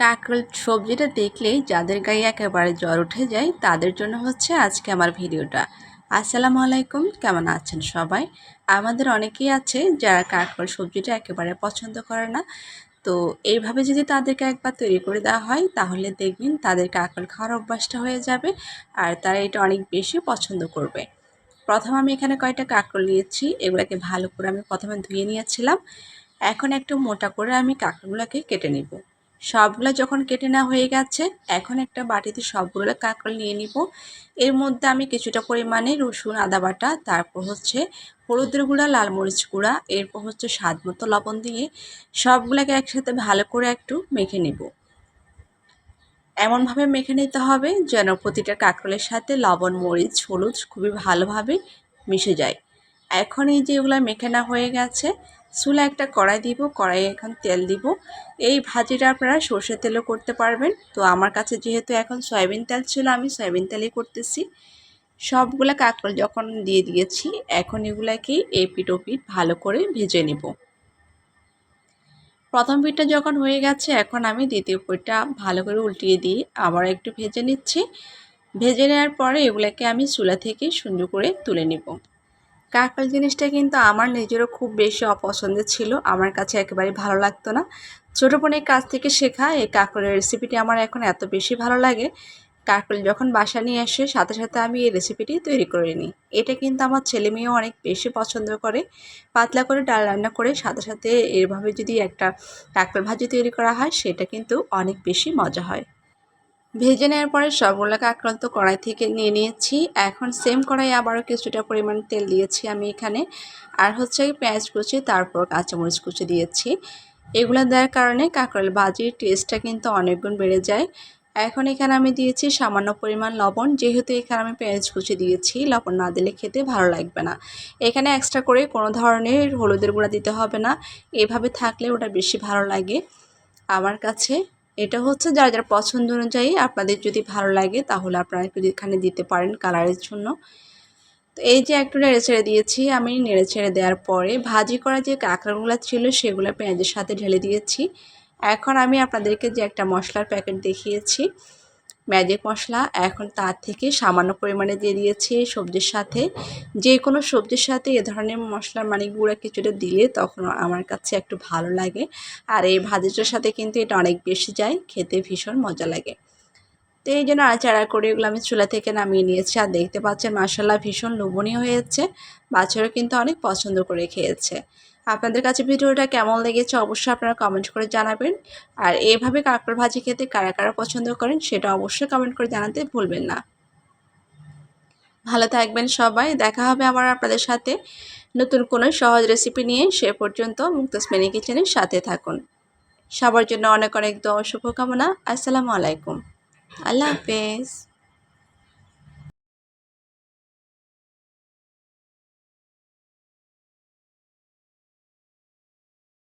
কাঁকরোল সবজিটা দেখলেই যাদের গায়ে একেবারে জ্বর উঠে যায়, তাদের জন্য হচ্ছে আজকে আমার ভিডিওটা। আসসালামু আলাইকুম, কেমন আছেন সবাই? আমাদের অনেকেই আছে যারা কাঁকরোল সবজিটা একেবারে পছন্দ করে না। তো এইভাবে যদি তাদেরকে একবার তৈরি করে দেওয়া হয়, তাহলে দেখবেন তাদের কাঁকরোল খাওয়ার অভ্যাসটা হয়ে যাবে আর তারা এটা অনেক বেশি পছন্দ করবে। প্রথম আমি এখানে কয়টা কাঁকরোল নিয়েছি, এগুলোকে ভালো করে আমি প্রথমে ধুয়ে নিয়েছিলাম। এখন একটু মোটা করে আমি কাঁকরোলগুলোকে কেটে নেব। সবগুলো যখন কেটে নেওয়া হয়ে গেছে, এখন একটা বাটিতে সবগুলো কাঁকড় নিয়ে নিব। এর মধ্যে আমি কিছুটা পরিমাণে রসুন, আদা বাটা, তারপর হচ্ছে হলুদের গুঁড়া, লাল মরিচ গুঁড়া, এরপর হচ্ছে স্বাদ মতো লবণ দিয়ে সবগুলোকে একসাথে ভালো করে একটু মেখে নেব। এমনভাবে মেখে নিতে হবে যেন প্রতিটা কাঁকরোলের সাথে লবণ, মরিচ, হলুদ খুবই ভালোভাবে মিশে যায়। এখন এই যে এগুলো মেখে না হয়ে গেছে চুলা একটা কড়াই দিব, কড়াইয়ে এখন তেল দিব। এই ভাজিটা আপনারা সর্ষের তেলও করতে পারবেন। তো আমার কাছে যেহেতু এখন সয়াবিন তেল ছিল, আমি সয়াবিন তেলেই করতেছি। সবগুলা কাঁকড় যখন দিয়ে দিয়েছি, এখন এগুলাকে এপিট ওপিট ভালো করে ভেজে নেব। প্রথম পিঠটা যখন হয়ে গেছে, এখন আমি দ্বিতীয় পিঠটা ভালো করে উল্টিয়ে দিয়ে আবার একটু ভেজে নিচ্ছি। ভেজে নেওয়ার পরে এগুলাকে আমি চুলা থেকে সুন্দর করে তুলে নেব। কাঁকড়াল জিনিসটা কিন্তু আমার নিজেরও খুব বেশি অপছন্দের ছিল। আমার কাছে একেবারে ভালো লাগতো না। ছোটো বোনের কাছ থেকে শেখা এই কাঁকড়ের রেসিপিটি আমার এখন এত বেশি ভালো লাগে। কাঁকড়ল যখন বাসা নিয়ে আসে, সাথে সাথে আমি এই রেসিপিটি তৈরি করে নিই। এটা কিন্তু আমার ছেলে মেয়েও অনেক বেশি পছন্দ করে। পাতলা করে ডাল রান্না করে সাথে সাথে এভাবে যদি একটা কাঁকড় ভাজি তৈরি করা হয়, সেটা কিন্তু অনেক বেশি মজা হয়। ভেজে নেওয়ার পরে সবগুলোকে আক্রান্ত কড়াই থেকে নিয়ে নিয়েছি। এখন সেম কড়াই আবারও কিছুটা পরিমাণ তেল দিয়েছি আমি এখানে। আর হচ্ছে পেঁয়াজ কুচি, তারপর কাঁচামরিচ কুচি দিয়েছি। এগুলো দেওয়ার কারণে কাঁকড়াল ভাজির টেস্টটা কিন্তু অনেকগুণ বেড়ে যায়। এখন এখানে আমি দিয়েছি সামান্য পরিমাণ লবণ। যেহেতু এখানে আমি পেঁয়াজ কুচি দিয়েছি, লবণ না দিলে খেতে ভালো লাগবে না। এখানে এক্সট্রা করে কোনো ধরনের হলুদের গুঁড়া দিতে হবে না। এভাবে থাকলে ওটা বেশি ভালো লাগে আমার কাছে। এটা হচ্ছে যার যার পছন্দ অনুযায়ী আপনাদের যদি ভালো লাগে তাহলে আপনারা একটু এখানে দিতে পারেন কালারের জন্য। তো এই যে একটু নেড়ে ছেড়ে দিয়েছি, আমি নেড়ে ছেড়ে দেওয়ার পরে ভাজি করা যে কাঁকড়াগুলো ছিল সেগুলো পেঁয়াজের সাথে ঢেলে দিয়েছি। এখন আমি আপনাদেরকে যে একটা মশলার প্যাকেট দেখিয়েছি ম্যাজিক মশলা এখন তার থেকে সামান্য পরিমাণে দিয়ে দিয়েছি সবজির সাথে। যে কোনো সবজির সাথে এ ধরনের মশলার মানে গুঁড়া কিছুটা দিলে তখন আমার কাছে একটু ভালো লাগে। আর এই ভাজিটার সাথে কিন্তু এটা অনেক বেশি যায়, খেতে ভীষণ মজা লাগে। তো এই জন্য আচারা করে এগুলো আমি চুলা থেকে নামিয়ে নিয়েছি। আর দেখতে পাচ্ছেন মশলা ভীষণ লোভনীয় হয়েছে। বাচ্চারা কিন্তু অনেক পছন্দ করে খেয়েছে। আপনাদের কাছে ভিডিওটা কেমন লেগেছে অবশ্যই আপনারা কমেন্ট করে জানাবেন। আর এভাবে কাঁকড় ভাজি খেতে কারা কারা পছন্দ করেন সেটা অবশ্যই কমেন্ট করে জানাতে ভুলবেন না। ভালো থাকবেন সবাই, দেখা হবে আবার আপনাদের সাথে। নতুন কোনো সহজ রেসিপি নিয়ে সে পর্যন্ত মুক্তাস মেনি কিচেনের সাথে থাকুন। সবার জন্য অনেক অনেক দোয়া শুভকামনা। আসসালামু আলাইকুম। আল্লাহ হাফেজ।